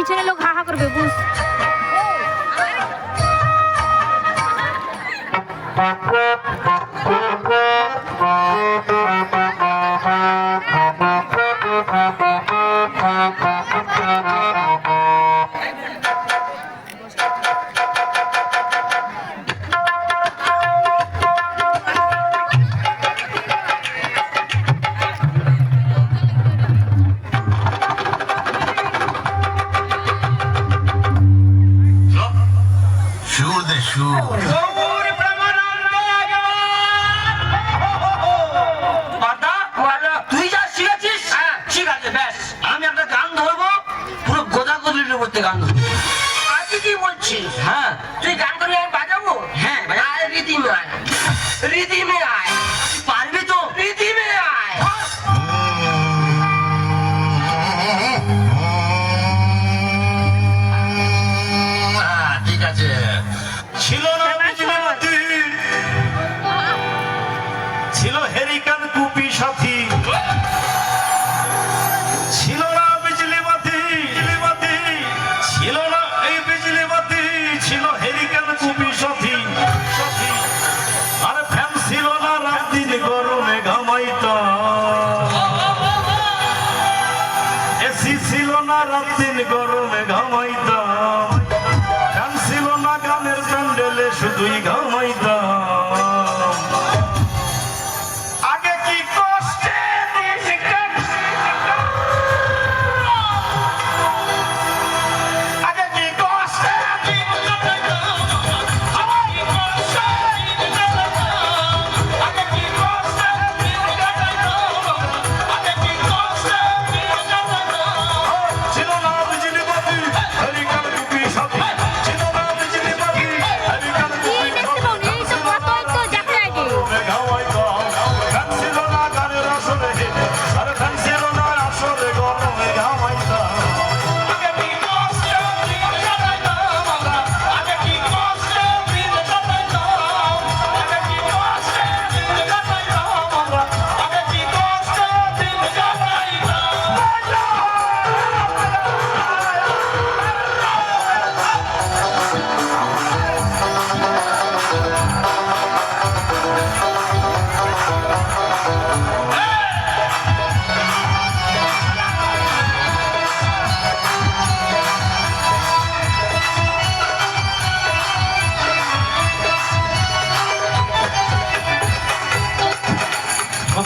পিছনে লোক হাহা করবে বুঝ Thank you. প্রেমানন্দ পাতা তুই যা শিখেছিস? ঠিক আছে ব্যাস। আমি একটা গান ধরবো পুরো গোদা উপর গান ধরবো। আমি কি বলছিস? হ্যাঁ। তুই গান করে আমি বাজাবো। হ্যাঁ, বাজা। আয়। রীতিমে আয়। রীতিমে ছিল না রাত দিন গরমে ঘামাইতাম